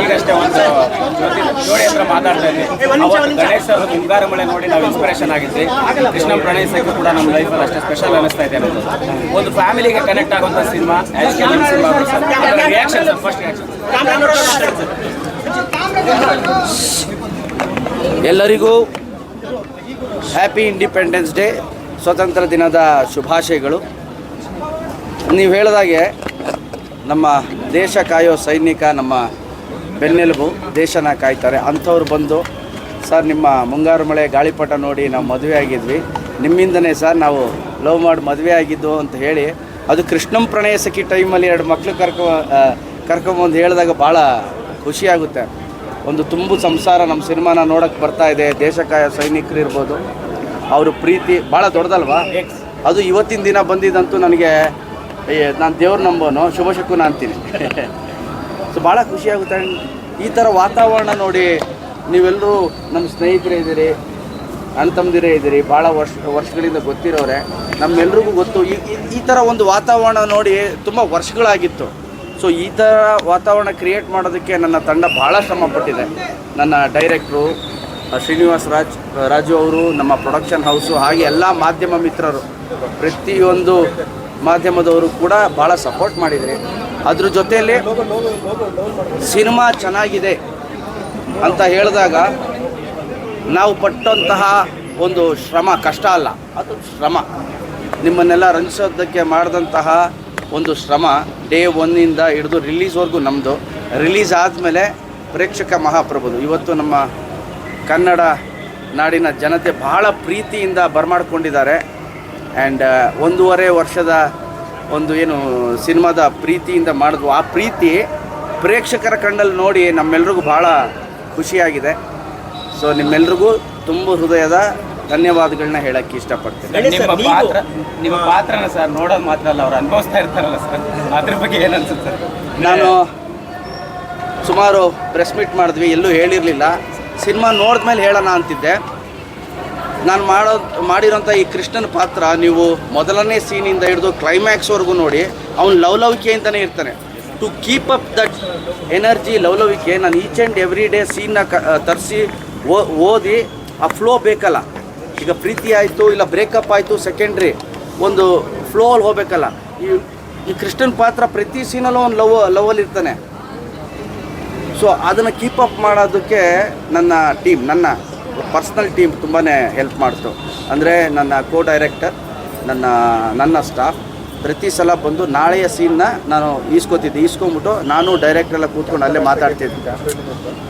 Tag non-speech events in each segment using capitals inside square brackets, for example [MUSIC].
ಈಗಷ್ಟೇ ಒಂದು ಜೋಡಿ ಹತ್ರ ಮಾತಾಡ್ತಾ ಇದ್ವಿ. ಗಣೇಶ್ ಅವ್ರ ಮುಂಗಾರು ಮಳೆ ನೋಡಿ ನಾವು ಇನ್ಸ್ಪಿರೇಷನ್ ಆಗಿದ್ವಿ ಕೃಷ್ಣ ಪ್ರಣಯ್ ಸೈಕು ಕೂಡ ನಮ್ಮ ಲೈಫಲ್ಲಿ ಅಷ್ಟೇ ಸ್ಪೆಷಲ್ ಅನಿಸ್ತಾ ಇದೆ ಅನ್ನೋದು ಒಂದು ಫ್ಯಾಮಿಲಿಗೆ ಕನೆಕ್ಟ್ ಆಗುವಂಥ ಸಿನಿಮಾ ರಿಯಾಕ್ಷನ್ ಫಸ್ಟ್ ಎಲ್ಲರಿಗೂ ಹ್ಯಾಪಿ ಇಂಡಿಪೆಂಡೆನ್ಸ್ ಡೇ ಸ್ವತಂತ್ರ ದಿನದ ಶುಭಾಶಯಗಳು. ನೀವು ಹೇಳಿದಾಗೆ ನಮ್ಮ ದೇಶ ಕಾಯೋ ಸೈನಿಕ ನಮ್ಮ ಬೆನ್ನೆಲುಬು ದೇಶನ ಕಾಯ್ತಾರೆ. ಅಂಥವ್ರು ಬಂದು, ಸರ್, ನಿಮ್ಮ ಮುಂಗಾರು ಮಳೆ ಗಾಳಿಪಟ ನೋಡಿ ನಾವು ಮದುವೆ ಆಗಿದ್ವಿ. ನಿಮ್ಮಿಂದನೇ ಸರ್, ನಾವು ಲವ್ ಮಾಡಿ ಮದುವೆ ಆಗಿದ್ದು ಅಂತ ಹೇಳಿ, ಅದು ಕೃಷ್ಣಂ ಪ್ರಣಯ ಸಖಿ ಟೈಮಲ್ಲಿ ಎರಡು ಮಕ್ಕಳು ಕರ್ಕೊ ಕರ್ಕೊಂಬಂದು ಹೇಳಿದಾಗ ಭಾಳ ಖುಷಿಯಾಗುತ್ತೆ ಒಂದು ತುಂಬು ಸಂಸಾರ ನಮ್ಮ ಸಿನಿಮಾನ ನೋಡಕ್ಕೆ ಬರ್ತಾ ಇದೆ. ದೇಶಕಾಯ ಸೈನಿಕರು ಇರ್ಬೋದು. ಅವ್ರ ಪ್ರೀತಿ ಭಾಳ ದೊಡ್ಡದಲ್ವಾ? ಅದು ಇವತ್ತಿನ ದಿನ ಬಂದಿದ್ದಂತೂ ನನಗೆ ನಾನು ದೇವ್ರ ನಂಬೋನು ಶುಭ ಶಕುನ ಅಂತೀನಿ. ಸೊ ಭಾಳ ಖುಷಿಯಾಗುತ್ತೆ ಈ ಥರ ವಾತಾವರಣ ನೋಡಿ ನೀವೆಲ್ಲರೂ ನಮ್ಮ ಸ್ನೇಹಿತರೇ ಇದ್ದೀರಿ ಅಣ್ತಮ್ಮದಿರೇ ಇದ್ದೀರಿ ಭಾಳ ವರ್ಷ, ವರ್ಷಗಳಿಂದ ಗೊತ್ತಿರೋರೆ. ನಮ್ಮೆಲ್ರಿಗೂ ಗೊತ್ತು. ಈ- ಈ ಥರ ಒಂದು ವಾತಾವರಣ ನೋಡಿ ತುಂಬ ವರ್ಷಗಳಾಗಿತ್ತು. ಸೊ ಈ ಥರ ವಾತಾವರಣ ಕ್ರಿಯೇಟ್ ಮಾಡೋದಕ್ಕೆ ನನ್ನ ತಂಡ ಭಾಳ ಶ್ರಮಪಟ್ಟಿದೆ. ನನ್ನ ಡೈರೆಕ್ಟ್ರು ಶ್ರೀನಿವಾಸ್ ರಾಜ್ ರಾಜು ಅವರು, ನಮ್ಮ ಪ್ರೊಡಕ್ಷನ್ ಹೌಸು ಹಾಗೆ ಎಲ್ಲ ಮಾಧ್ಯಮ ಮಿತ್ರರು, ಪ್ರತಿಯೊಂದು ಮಾಧ್ಯಮದವರು ಕೂಡ ಭಾಳ ಸಪೋರ್ಟ್ ಮಾಡಿದರೆ. ಅದ್ರ ಜೊತೆಯಲ್ಲಿ ಸಿನಿಮಾ ಚೆನ್ನಾಗಿದೆ ಅಂತ ಹೇಳಿದಾಗ ನಾವು ಪಟ್ಟಂತಹ ಒಂದು ಶ್ರಮ, ಕಷ್ಟ ಅಲ್ಲ, ಅದು ಶ್ರಮ. ನಿಮ್ಮನ್ನೆಲ್ಲ ರಂಜಿಸೋದಕ್ಕೆ ಮಾಡಿದಂತಹ ಒಂದು ಶ್ರಮ ಡೇ ಒನ್ನಿಂದ ಹಿಡಿದು ರಿಲೀಸ್ವರೆಗೂ ನಮ್ಮದು ರಿಲೀಸ್ ಆದಮೇಲೆ ಪ್ರೇಕ್ಷಕ ಮಹಾಪ್ರಭುದು. ಇವತ್ತು ನಮ್ಮ ಕನ್ನಡ ನಾಡಿನ ಜನತೆ ಬಹಳ ಪ್ರೀತಿಯಿಂದ ಬರಮಾಡ್ಕೊಂಡಿದ್ದಾರೆ. ಆ್ಯಂಡ್ ಒಂದೂವರೆ ವರ್ಷದ ಒಂದು ಏನು ಸಿನಿಮಾದ ಪ್ರೀತಿಯಿಂದ ಮಾಡಿದ್ವು. ಆ ಪ್ರೀತಿ ಪ್ರೇಕ್ಷಕರ ಕಣ್ಣಲ್ಲಿ ನೋಡಿ ನಮ್ಮೆಲ್ರಿಗೂ ಭಾಳ ಖುಷಿಯಾಗಿದೆ. ಸೊ ನಿಮ್ಮೆಲ್ರಿಗೂ ತುಂಬ ಹೃದಯದ ಧನ್ಯವಾದಗಳನ್ನ ಹೇಳಕ್ಕೆ ಇಷ್ಟಪಡ್ತೇನೆ. ನಿಮ್ಮ ಪಾತ್ರ ನಿಮ್ಮ ಪಾತ್ರನ ಸರ್ ನೋಡೋದು ಮಾತ್ರ ಅಲ್ಲ ಅವ್ರು ಅನುಭವಿಸ್ತಾ ಇರ್ತಾರಲ್ಲ ಸರ್. ಅದ್ರ ಬಗ್ಗೆ ಏನು ಅನ್ಸುತ್ತೆ ಸರ್? ನಾನು ಸುಮಾರು ಪ್ರೆಸ್ ಮೀಟ್ ಮಾಡಿದ್ವಿ ಎಲ್ಲೂ ಹೇಳಿರಲಿಲ್ಲ. ಸಿನಿಮಾ ನೋಡಿದ್ಮೇಲೆ ಹೇಳೋಣ ಅಂತಿದ್ದೆ. ನಾನು ಮಾಡೋ ಮಾಡಿರೋಂಥ ಈ ಕೃಷ್ಣನ ಪಾತ್ರ ನೀವು ಮೊದಲನೇ ಸೀನಿಂದ ಹಿಡಿದು ಕ್ಲೈಮ್ಯಾಕ್ಸ್ವರೆಗೂ ನೋಡಿ ಅವ್ನು ಅಂತಲೇ ಇರ್ತಾನೆ. To keep up that energy ಲವಲವಿಕೆ ನಾನು ಈಚ್ ಆ್ಯಂಡ್ ಎವ್ರಿ ಡೇ ಸೀನ್ನ ಕ ತರಿಸಿ ಓದಿ ಆ ಫ್ಲೋ ಬೇಕಲ್ಲ. ಈಗ ಪ್ರೀತಿ ಆಯಿತು, ಇಲ್ಲ ಬ್ರೇಕಪ್ ಆಯಿತು ಸೆಕೆಂಡ್ರಿ ಒಂದು ಫ್ಲೋ ಅಲ್ಲಿ ಹೋಗ್ಬೇಕಲ್ಲ. ಈ ಈ ಕೃಷ್ಣನ್ ಪಾತ್ರ ಪ್ರತಿ ಸೀನಲ್ಲೂ ಒಂದು ಲವ್ ಲವಲ್ಲಿ ಇರ್ತಾನೆ. ಸೊ ಅದನ್ನು ಕೀಪ್ ಅಪ್ ಮಾಡೋದಕ್ಕೆ ನನ್ನ ಟೀಮ್ ನನ್ನ ಪರ್ಸ್ನಲ್ ಟೀಮ್ ತುಂಬಾ ಹೆಲ್ಪ್ ಮಾಡ್ತು. ಅಂದರೆ ನನ್ನ ಕೋ ಡೈರೆಕ್ಟರ್ ನನ್ನ ನನ್ನ ಸ್ಟಾಫ್ ಪ್ರತಿ ಸಲ ಬಂದು ನಾಳೆಯ ಸೀನ್ನ ನಾನು ಈಸ್ಕೊತಿದ್ದೆ. ಈಸ್ಕೊಂಬಿಟ್ಟು ನಾನು ಡೈರೆಕ್ಟ್ರೆಲ್ಲ ಕೂತ್ಕೊಂಡು ಅಲ್ಲೇ ಮಾತಾಡ್ತಿದ್ದೆ.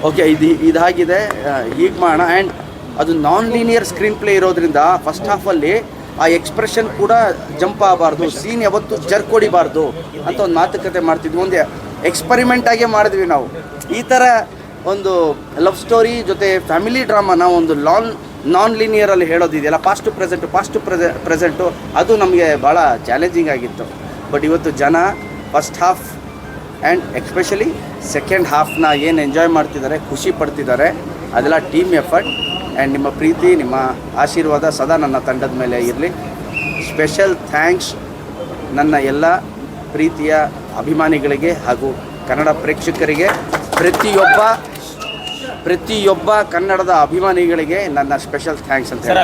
ಓಕೆ ಇದು, ಇದಾಗಿದೆ ಈಗ ಮಾಡೋಣ. ಆ್ಯಂಡ್ ಅದು ನಾನ್ ಲೀನಿಯರ್ ಸ್ಕ್ರೀನ್ ಪ್ಲೇ ಇರೋದ್ರಿಂದ ಫಸ್ಟ್ ಹಾಫಲ್ಲಿ ಆ ಎಕ್ಸ್ಪ್ರೆಷನ್ ಕೂಡ ಜಂಪ್ ಆಗಬಾರ್ದು ಸೀನ್ ಯಾವತ್ತು ಜರ್ಕ್ ಹೊಡಿಬಾರ್ದು ಅಂತ ಒಂದು ಮಾತುಕತೆ ಮಾಡ್ತಿದ್ವಿ. ಒಂದು ಎಕ್ಸ್ಪರಿಮೆಂಟ್ ಆಗೇ ಮಾಡಿದ್ವಿ ನಾವು. ಈ ಥರ ಒಂದು ಲವ್ ಸ್ಟೋರಿ ಜೊತೆ ಫ್ಯಾಮಿಲಿ ಡ್ರಾಮಾನ ಒಂದು ಲಾನ್ ನಾನ್ ಲೀನಿಯರಲ್ಲಿ ಹೇಳೋದಿದೆಯಲ್ಲ past to present past to ಪ್ರೆಸೆ present ಅದು ನಮಗೆ ಭಾಳ ಚಾಲೆಂಜಿಂಗ್ ಆಗಿತ್ತು. ಬಟ್ ಇವತ್ತು ಜನ first half and especially second ಹಾಫ್ನ ಏನು ಎಂಜಾಯ್ ಮಾಡ್ತಿದ್ದಾರೆ, ಖುಷಿ ಪಡ್ತಿದ್ದಾರೆ, ಅದೆಲ್ಲ ಟೀಮ್ ಎಫರ್ಟ್ ಆ್ಯಂಡ್ ನಿಮ್ಮ ಪ್ರೀತಿ ನಿಮ್ಮ ಆಶೀರ್ವಾದ ಸದಾ ನನ್ನ ತಂಡದ ಮೇಲೆ ಇರಲಿ. ಸ್ಪೆಷಲ್ ಥ್ಯಾಂಕ್ಸ್ ನನ್ನ ಎಲ್ಲ ಪ್ರೀತಿಯ ಅಭಿಮಾನಿಗಳಿಗೆ ಹಾಗೂ ಕನ್ನಡ ಪ್ರೇಕ್ಷಕರಿಗೆ. ಪ್ರತಿಯೊಬ್ಬ ಪ್ರತಿಯೊಬ್ಬ ಕನ್ನಡದ ಅಭಿಮಾನಿಗಳಿಗೆ ನನ್ನ ಸ್ಪೆಷಲ್ ಥ್ಯಾಂಕ್ಸ್ ಅಂತ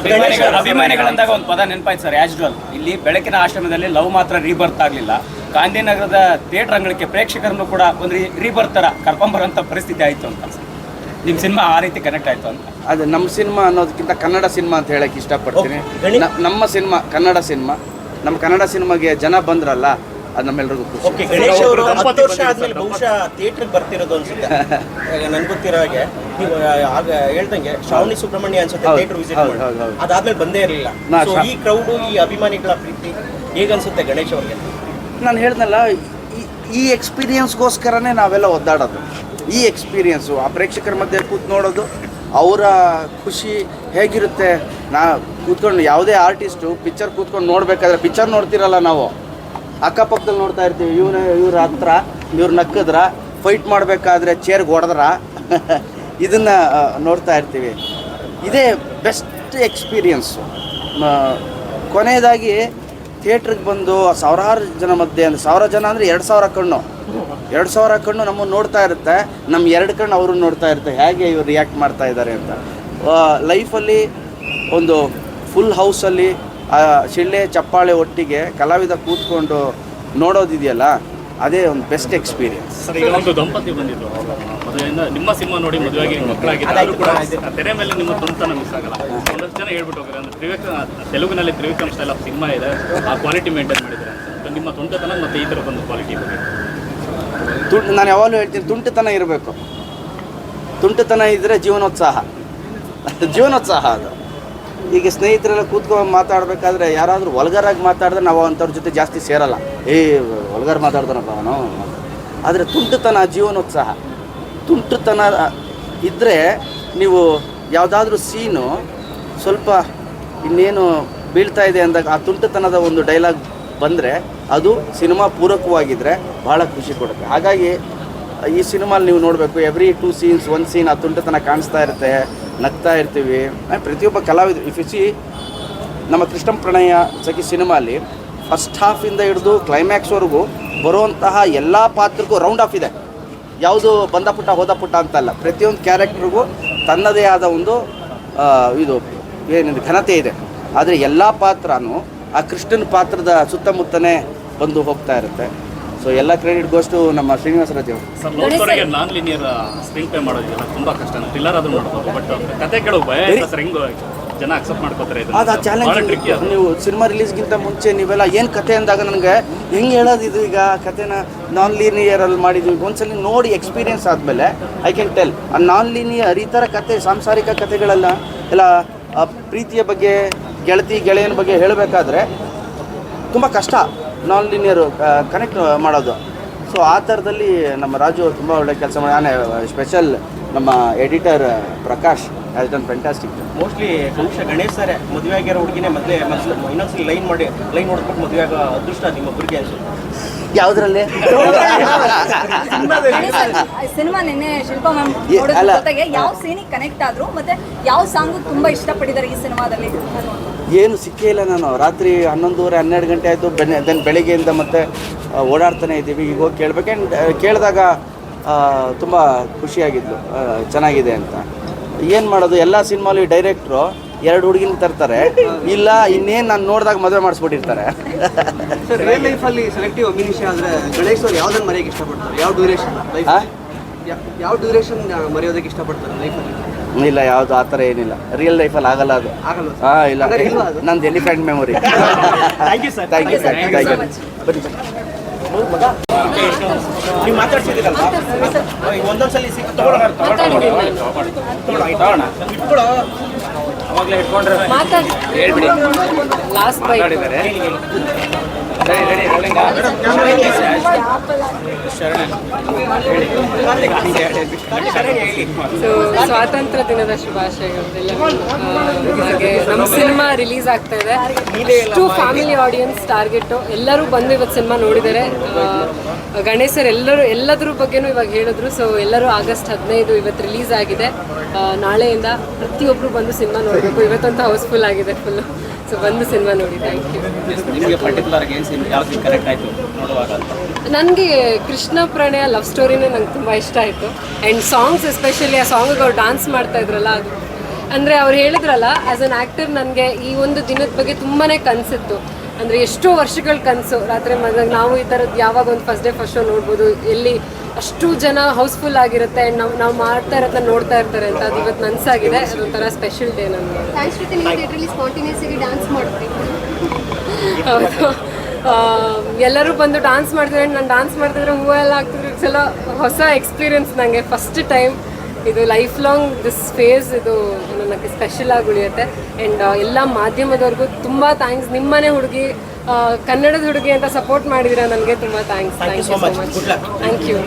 ಅಭಿಮಾನಿಗಳಂದಾಗ ಒಂದು ಪದ ನೆನಪಾಯ್ತು ಸರ್ ಆ್ಯಸ್ಡ್ವಲ್ ಇಲ್ಲಿ ಬೆಳಕಿನ ಆಶ್ರಮದಲ್ಲಿ ಲವ್ ಮಾತ್ರ ರೀಬರ್ತ್ ಆಗಲಿಲ್ಲ. ಗಾಂಧಿನಗರದ ಥಿಯೇಟರ್ ಅಂಗಳಕ್ಕೆ ಪ್ರೇಕ್ಷಕರನ್ನು ಕೂಡ ಒಂದು ರೀಬರ್ತ್ ಥರ ಕರ್ಕೊಂಬರೋಂಥ ಪರಿಸ್ಥಿತಿ ಆಯಿತು ಅಂತ. ನಿಮ್ಮ ಸಿನಿಮಾ ಆ ರೀತಿ ಕನೆಕ್ಟ್ ಆಯ್ತು ಅಂತ? ಅದು ನಮ್ಮ ಸಿನಿಮಾ ಅನ್ನೋದಕ್ಕಿಂತ ಕನ್ನಡ ಸಿನಿಮಾ ಅಂತ ಹೇಳಕ್ಕೆ ಇಷ್ಟಪಡ್ತೀನಿ. ಓಕೆ, ನ- ನಮ್ಮ ಸಿನಿಮಾ ಕನ್ನಡ ಸಿನಿಮಾ. ನಮ್ಮ ಕನ್ನಡ ಸಿನಿಮಾಗೆ ಜನ ಬಂದ್ರಲ್ಲ ಅದು ನಮ್ಮೆಲ್ರಿಗೂ ಖುಷಿ. ಓಕೆ ಗಣೇಶ್ ಅವರು ಹತ್ತು ವರ್ಷ ಆದ್ಮೇಲೆ ಬಹುಶಃ ಥಿಯೇಟ್ರಿಗೆ ಬರ್ತಿರೋದು ಅನ್ಸುತ್ತೆ. ನನ್ಗೆ ಗೊತ್ತಿರೋ ಹಾಗೆ ನೀವು ಆಗ ಹೇಳ್ದಂಗೆ ಶ್ರಾವಣಿ ಸುಬ್ರಹ್ಮಣ್ಯ ಅನ್ಸುತ್ತೆ ಹೌದು, ಥಿಯೇಟರ್ ವಿಸಿಟ್ ಹೌದು, ಮಾಡಿ. ಹೌದು, ಹೌದು. ಅದಾದ್ಮೇಲೆ ಬಂದೇ ಇರಲಿಲ್ಲ. ನಾ ಸೊ ಈ ಕ್ರೌಡು ಈ ಅಭಿಮಾನಿಗಳ ಪ್ರೀತಿ ಹೇಗನ್ಸುತ್ತೆ ಗಣೇಶ್ ಅವ್ರಿಗೆ? ನಾನು ಹೇಳ್ದಲ್ಲ ಈ- ಈ ಎಕ್ಸ್ಪೀರಿಯನ್ಸ್ಗೋಸ್ಕರನೇ ನಾವೆಲ್ಲ ಒದ್ದಾಡೋದು. ಈ ಎಕ್ಸ್ಪೀರಿಯನ್ಸು ಆ ಪ್ರೇಕ್ಷಕರ ಮಧ್ಯೆ ಕೂತ್ ನೋಡೋದು, ಅವರ ಖುಷಿ ಹೇಗಿರುತ್ತೆ? ನಾ ಕೂತ್ಕೊಂಡು ಯಾವುದೇ ಆರ್ಟಿಸ್ಟು ಪಿಕ್ಚರ್ ಕೂತ್ಕೊಂಡು ನೋಡಬೇಕಾದ್ರೆ ಪಿಕ್ಚರ್ ನೋಡ್ತಿರಲ್ಲ ನಾವು. ಅಕ್ಕಪಕ್ಕದಲ್ಲಿ ನೋಡ್ತಾ ಇರ್ತೀವಿ, ಇವನು, ಇವ್ರ ಹತ್ರ, ಇವ್ರು ನಕ್ಕದ್ರ ಫೈಟ್ ಮಾಡಬೇಕಾದ್ರೆ ಚೇರ್ಗೆ ಹೊಡೆದ್ರ, [LAUGHS] ಇದನ್ನು ನೋಡ್ತಾ ಇರ್ತೀವಿ. ಇದೇ ಬೆಸ್ಟ್ ಎಕ್ಸ್ಪೀರಿಯನ್ಸು ಕೊನೆಯದಾಗಿ ಥಿಯೇಟ್ರಿಗೆ ಬಂದು ಸಾವಿರಾರು ಜನ ಮಧ್ಯೆ, ಅಂದರೆ ಸಾವಿರ ಜನ ಅಂದರೆ ಎರಡು ಸಾವಿರ ಕಣ್ಣು. ಎರಡು ಸಾವಿರ ಕಣ್ಣು ನಮ್ಮನ್ನು ನೋಡ್ತಾ ಇರುತ್ತೆ. ನಮ್ಮ ಎರಡು ಕಣ್ಣು ಅವರು ನೋಡ್ತಾ ಇರುತ್ತೆ. ಹೇಗೆ ಇವರು ರಿಯಾಕ್ಟ್ ಮಾಡ್ತಾ ಇದ್ದಾರೆ ಅಂತ. ಲೈಫಲ್ಲಿ ಒಂದು ಫುಲ್ ಹೌಸಲ್ಲಿ ಶಿಳ್ಳೆ ಚಪ್ಪಾಳೆ ಒಟ್ಟಿಗೆ ಕಲಾವಿದ ಕೂತ್ಕೊಂಡು ನೋಡೋದಿದೆಯಲ್ಲ ಅದೇ ಒಂದು ಬೆಸ್ಟ್ ಎಕ್ಸ್ಪೀರಿಯನ್ಸ್ ಸರ್ ಈಗ ಒಂದು ದಂಪತಿ ಬಂದಿದ್ದು. ಮದುವೆಯಿಂದ ನಿಮ್ಮ ಸಿನಿಮಾ ನೋಡಿ ಮದುವೆಯಾಗಿ ನಿಮ್ಮ ಮಕ್ಕಳಾಗಿದೆ ಆದ್ರೂ ಕೂಡ ತೆರೆ ಮೇಲೆ ನಿಮ್ಮ ತುಂತನ ಮಿಸ್ ಆಗಲ್ಲ. ಒಂದಷ್ಟು ಜನ ಹೇಳ್ಬಿಟ್ಟು ಹೋಗ್ತಾರೆ. ಅಂದ್ರೆ ತ್ರಿವಿಕ್ರಮ ತೆಲುಗಿನಲ್ಲಿ ತ್ರಿವಿಕ್ರಮ್ ಸ್ಟೈಲ್ ಆಫ್ ಸಿನಿಮಾ ಇದೆ. ಆ ಕ್ವಾಲಿಟಿ ಮೇಂಟೈನ್ ಮಾಡಿದ್ದಾರೆ ಅಂತ. ನಿಮ್ಮ ತುಂಟತನ ಮತ್ತೆ ಈ ಥರ ಒಂದು ಕ್ವಾಲಿಟಿ ಬಗ್ಗೆ ತುಂಟು ನಾನು ಯಾವಾಗಲೂ ಹೇಳ್ತೀನಿ, ತುಂಟುತನ ಇರಬೇಕು. ತುಂಟುತನ ಇದ್ದರೆ ಜೀವನೋತ್ಸಾಹ. [LAUGHS] ಜೀವನೋತ್ಸಾಹ ಅದು. ಈಗ ಸ್ನೇಹಿತರೆಲ್ಲ ಕೂತ್ಕೊಂಡು ಮಾತಾಡಬೇಕಾದ್ರೆ ಯಾರಾದರೂ ಒಲ್ಗರಾಗಿ ಮಾತಾಡಿದ್ರೆ ನಾವು ಅಂಥವ್ರ ಜೊತೆ ಜಾಸ್ತಿ ಸೇರಲ್ಲ. ಏ ಒಲ್ಗರ್ ಮಾತಾಡ್ತಾನಪ್ಪ ಅವನು. ಆದರೆ ತುಂಟುತನ, ಜೀವನೋತ್ಸಾಹ. ತುಂಟತನ ಇದ್ದರೆ ನೀವು ಯಾವುದಾದ್ರೂ ಸೀನು ಸ್ವಲ್ಪ ಇನ್ನೇನು ಬೀಳ್ತಾ ಇದೆ ಅಂದಾಗ ಆ ತುಂಟುತನದ ಒಂದು ಡೈಲಾಗ್ ಬಂದರೆ ಅದು ಸಿನಿಮಾ ಪೂರಕವಾಗಿದ್ದರೆ ಭಾಳ ಖುಷಿ ಕೊಡುತ್ತೆ. ಹಾಗಾಗಿ ಈ ಸಿನಿಮಾಲಿ ನೀವು ನೋಡಬೇಕು every two scenes one scene ಆ ತುಂಟತನ ಕಾಣಿಸ್ತಾ ಇರುತ್ತೆ, ನಗ್ತಾ ಇರ್ತೀವಿ. ಪ್ರತಿಯೊಬ್ಬ ಕಲಾವಿದರು ಇಫ್ ಸಿ ನಮ್ಮ ಕೃಷ್ಣ ಪ್ರಣಯ ಸಖಿ ಸಿನಿಮಾಲಿ ಫಸ್ಟ್ ಹಾಫಿಂದ ಹಿಡಿದು ಕ್ಲೈಮ್ಯಾಕ್ಸ್ವರೆಗೂ ಬರುವಂತಹ ಎಲ್ಲ ಪಾತ್ರಕ್ಕೂ ರೌಂಡ್ ಆಫ್ ಇದೆ. ಯಾವುದು ಬಂದ ಪುಟ್ಟ, ಹೋದ ಪುಟ್ಟ ಅಂತಲ್ಲ ಪ್ರತಿಯೊಂದು ಕ್ಯಾರೆಕ್ಟ್ರಿಗೂ ತನ್ನದೇ ಆದ ಒಂದು ಇದು, ಏನಿದೆ, ಘನತೆ ಇದೆ. ಆದರೆ ಎಲ್ಲ ಪಾತ್ರನೂ ಆ ಕೃಷ್ಣನ ಪಾತ್ರದ ಸುತ್ತಮುತ್ತನೇ ಬಂದು ಹೋಗ್ತಾ ಇರುತ್ತೆ. ಸೊ ಎಲ್ಲ ಕ್ರೆಡಿಟ್ ಗೋಸ್ಟು ನಮ್ಮ ಶ್ರೀನಿವಾಸ ರಾಜ್ ಅವರು. ನಾನ್ ಲೀನಿಯರ್ ಸ್ಕ್ರೀನ್ ಮಾಡೋದಿಲ್ಲ ತುಂಬಾ ಕಷ್ಟ. ಥ್ರಿಲ್ಲರ್ ಆದ್ರೂ ನೋಡ್ಬೋದು ಬಟ್ ಕತೆ ಕೇಳೋ ಭಯ ಹೆಂಗ್ ಜನ ಅಕ್ಸೆಪ್ಟ್ ಮಾಡ್ಕೋತಾರೆ ಅದು ಆ ಚಾಲೆಂಜ್ ನೀವು ಸಿನಿಮಾ ರಿಲೀಸ್ಗಿಂತ ಮುಂಚೆ ನೀವೆಲ್ಲ ಏನು ಕತೆ ಅಂದಾಗ ನನಗೆ ಹೆಂಗೆ ಹೇಳೋದು ಇದು ಈಗ? ಕತೆನ ನಾನ್ ಲೀನಿಯರಲ್ಲಿ ಮಾಡಿದ್ವಿ. ಒಂದ್ಸಲ ನೋಡಿ ಎಕ್ಸ್ಪೀರಿಯನ್ಸ್ ಆದಮೇಲೆ ಐ ಕ್ಯಾನ್ ಟೆಲ್ ಆ ನಾನ್ ಲೀನಿಯರ್ ಈ ಥರ ಕತೆ ಸಾಂಸಾರಿಕ ಕತೆಗಳೆಲ್ಲ ಎಲ್ಲ ಪ್ರೀತಿಯ ಬಗ್ಗೆ ಗೆಳತಿ ಗೆಳೆಯನ ಬಗ್ಗೆ ಹೇಳಬೇಕಾದ್ರೆ ತುಂಬ ಕಷ್ಟ ನಾನ್ ಲೀನಿಯರು ಕನೆಕ್ಟ್ ಮಾಡೋದು. ಸೊ ಆ ಥರದಲ್ಲಿ ನಮ್ಮ ರಾಜು ತುಂಬ ಒಳ್ಳೆ ಕೆಲಸ ಮಾಡಿ ನಾನೇ ಸ್ಪೆಷಲ್ ನಮ್ಮ editor Prakash as done fantastic mostly ಬಹುಶಃ ಗಣೇಶ್ ಸರ್ ಮದುವೆ ಆಗಿರೋ ಹುಡುಗಿನೇ ಮೊದಲೇ ಇನ್ನೊಂದ್ಸಲಿ ಲೈನ್ ಮಾಡಿ ಲೈನ್ ನೋಡ್ಬಿಟ್ಟು ಮದುವೆ ಆಗೋ ಅದೃಷ್ಟ ನಿಮ್ಮ ಅನ್ಸುತ್ತೆ. ಯಾವುದ್ರಲ್ಲಿ? ಸಿನಿಮಾ ನಿನ್ನೆ ಶಿಲ್ಪ ಮ್ಯಾಮ್. ಜೊತೆಗೆ ಯಾವ ಸೀನಿಗೆ ಕನೆಕ್ಟ್ ಆದ್ರು ಮತ್ತೆ ಯಾವ ಸಾಂಗ್ ತುಂಬಾ ಇಷ್ಟಪಟ್ಟಿದ್ದಾರೆ ಈ ಸಿನಿಮಾದಲ್ಲಿ? ಏನು ಸಿಕ್ಕೇ ಇಲ್ಲ ನಾನು. ರಾತ್ರಿ ಹನ್ನೊಂದುವರೆ ಹನ್ನೆರಡು ಗಂಟೆ ಆಯಿತು ಬೆನ್ನೆ ದೆನ್ ಬೆಳಗ್ಗೆಯಿಂದ ಮತ್ತೆ ಓಡಾಡ್ತಾನೆ ಇದ್ದೀವಿ. ಈಗ ಹೋಗಿ ಕೇಳಬೇಕು. ಆ್ಯಂಡ್ ಕೇಳಿದಾಗ ತುಂಬ ಖುಷಿಯಾಗಿದ್ಲು. ಚೆನ್ನಾಗಿದೆ ಅಂತ. ಏನು ಮಾಡೋದು? ಎಲ್ಲ ಸಿನಿಮಾಲಿ ಡೈರೆಕ್ಟ್ರು ಎರಡು ಹುಡುಗಿನ ತರ್ತಾರೆ. ಇಲ್ಲ ಇನ್ನೇನು ನಾನು ನೋಡಿದಾಗ ಮದುವೆ ಮಾಡಿಸ್ಬಿಟ್ಟಿರ್ತಾರೆ. ರಿಯಲ್ ಲೈಫಲ್ಲಿ ಸೆಲೆಕ್ಟಿವ್ ಅಭಿನಿಷ ಆದರೆ ಗಣೇಶ್ ಅವ್ರು ಯಾವ್ದನ್ನ ಇಷ್ಟಪಡ್ತಾರೆ? ಯಾವ ಡ್ಯೂರೇಷನ್? ಯಾವ ಡ್ಯೂರೇಷನ್ ಮರೆಯೋದಕ್ಕೆ ಇಷ್ಟಪಡ್ತಾರೆ ಲೈಫಲ್ಲಿ ಇಲ್ಲ ಯಾವುದು ಆ ಥರ ಏನಿಲ್ಲ. ರಿಯಲ್ ಲೈಫಲ್ಲಿ ಆಗಲ್ಲ ಅದು. ಆಗಲ್ಲ ಹಾಂ ಇಲ್ಲ? ನಂದು elephant memory thank you sir thank you sir thank you ಬನ್ನಿ ಸರ್ ನೀವು ಒಂದೊಂದ್ಸಲಿ ಸಿಕ್ಕ ತಗೊಳ್ಳೋಣ ತಗೋಣ ಇಟ್ಕೊಳ್ಳೋ ಹೇಳ್ಬಿಡಿ. ಲಾಸ್ಟ್ ಬೈ ಮಾತಾಡಿದ್ದಾರೆ. ರೆಡಿ ರೆಡಿ ರೋಲಿಂಗ ಸೊ ಸ್ವಾತಂತ್ರ್ಯ ದಿನದ ಶುಭಾಶಯಗಳು. ಆ, ಹಾಗೆ ನಮ್ಮ ಸಿನಿಮಾ ರಿಲೀಸ್ ಆಗ್ತಾ ಇದೆ. ಇಷ್ಟು ಫ್ಯಾಮಿಲಿ ಆಡಿಯನ್ಸ್ ಟಾರ್ಗೆಟು ಎಲ್ಲರೂ ಬಂದು ಇವತ್ತು ಸಿನಿಮಾ ನೋಡಿದ್ದಾರೆ. ಗಣೇಶರ್ ಎಲ್ಲರೂ ಎಲ್ಲದ್ರ ಬಗ್ಗೆನೂ ಇವಾಗ ಹೇಳಿದ್ರು. ಸೊ ಎಲ್ಲರೂ ಆಗಸ್ಟ್ ಹದಿನೈದು ಇವತ್ತು ರಿಲೀಸ್ ಆಗಿದೆ. ನಾಳೆಯಿಂದ ಪ್ರತಿಯೊಬ್ಬರು ಬಂದು ಸಿನಿಮಾ ನೋಡಬೇಕು. ಇವತ್ತಂತೂ ಹೌಸ್ಫುಲ್ ಆಗಿದೆ ಫುಲ್ಲು ಸೊ ಬಂದು ಸಿನಿಮಾ ನೋಡಿ. ಥ್ಯಾಂಕ್ ಯು ನನಗೆ ಕೃಷ್ಣ ಪ್ರಣಯ ಲವ್ ಸ್ಟೋರಿನೇ ನಂಗೆ ತುಂಬ ಇಷ್ಟ ಆಯಿತು. ಆ್ಯಂಡ್ ಸಾಂಗ್ಸ್ ಎಸ್ಪೆಷಲಿ ಆ ಸಾಂಗಿಗೆ ಅವ್ರು ಡಾನ್ಸ್ ಮಾಡ್ತಾ ಇದ್ರಲ್ಲ ಅದು. ಅಂದರೆ ಅವ್ರು ಹೇಳಿದ್ರಲ್ಲ ಆ್ಯಸ್ ಅನ್ ಆ್ಯಕ್ಟರ್ ನನಗೆ ಈ ಒಂದು ದಿನದ ಬಗ್ಗೆ ತುಂಬಾ ಕನಸಿತ್ತು. ಅಂದರೆ ಎಷ್ಟೋ ವರ್ಷಗಳ ಕನಸು. ರಾತ್ರಿ ಮಲದಾಗ ನಾವು ಈ ಥರದ್ದು ಯಾವಾಗ ಒಂದು ಫಸ್ಟ್ ಡೇ ಫಸ್ಟ್ ಶೋ ನೋಡ್ಬೋದು ಎಲ್ಲಿ ಅಷ್ಟು ಜನ ಹೌಸ್ಫುಲ್ ಆಗಿರುತ್ತೆ ನಾವು ನಾವು ಮಾಡ್ತಾ ಇರೋದನ್ನ ನೋಡ್ತಾ ಇರ್ತಾರೆ ಅಂತ ಅದು ಇವತ್ತು ನನ್ಸಾಗಿದೆ ಅದೊಂಥರ ಸ್ಪೆಷಲ್ ಡೇ ನನಗೆ ಡ್ಯಾನ್ಸ್ ಹೌದು. ಎಲ್ಲರೂ ಬಂದು ಡಾನ್ಸ್ ಮಾಡ್ತಾರೆ ನಾನು ಡಾನ್ಸ್ ಮಾಡ್ತಿದ್ರೆ ಹೂವು ಎಲ್ಲ ಆಗ್ತಿದ್ರು ಹೊಸ ಎಕ್ಸ್ಪೀರಿಯನ್ಸ್ ನನಗೆ ಫಸ್ಟ್ ಟೈಮ್ ಇದು ಲೈಫ್ ಲಾಂಗ್ ದಿಸ್ ಫೇಸ್ ಇದು ನನಗೆ ಸ್ಪೆಷಲ್ ಆಗಿ ಉಳಿಯುತ್ತೆ. ಆ್ಯಂಡ್ ಎಲ್ಲ ಮಾಧ್ಯಮದವ್ರಿಗೂ ತುಂಬ ಥ್ಯಾಂಕ್ಸ್ ನಿಮ್ಮನೆ ಹುಡುಗಿ ಕನ್ನಡದ ಹುಡುಗಿ ಅಂತ ಸಪೋರ್ಟ್ ಮಾಡಿದ್ರೆ ನನಗೆ ತುಂಬ thanks thank you so much thank you